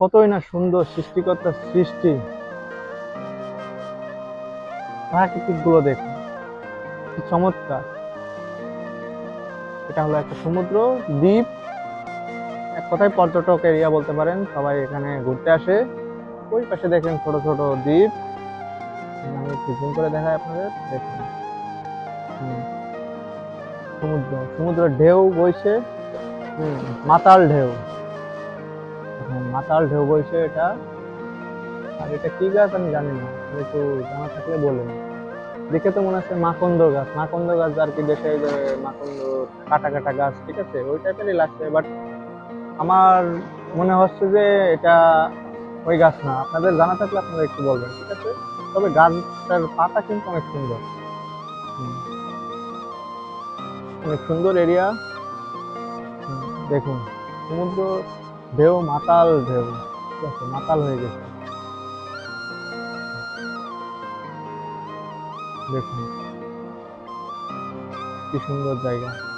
কতই না সুন্দর সৃষ্টিকর্তার সৃষ্টি। প্রাকৃতিকগুলো দেখুন চমৎকার। এটা হলো একটা সমুদ্র, দ্বীপ। এক কথায় পর্যটক এরিয়া বলতে পারেন, সবাই এখানে ঘুরতে আসে। ওই পাশে দেখেন ছোট ছোট দ্বীপ। আমি জুম করে দেখাই আপনাদের, দেখুন। সমুদ্র, সমুদ্রের ঢেউ বইছে। মাতাল ঢেউ। মাতাল ঢেউ বইছে এটা। আর এটা কি গাছ আমি জানি না একটু জানা থাকলে বলুন। দেখে তো মনে হচ্ছে মাকন্দ গাছ। মাকন্দ গাছ আর কি দেশে যে মাকন্দ কাটা কাটা গাছ, ঠিক আছে? ওই টাইপেরই লাগছে বাট আমার মনে হচ্ছে যে এটা ওই গাছ না। আপনাদের জানা থাকলে আপনারা একটু বলবেন, ঠিক আছে? তবে গাছটার পাতা কিন্তু অনেক সুন্দর। অনেক সুন্দর এরিয়া দেখুন। সমুদ্র ঢেউ মাতাল ঢেউ ঠিক আছে মাতাল হয়ে গেছে। দেখুন। কি সুন্দর জায়গা।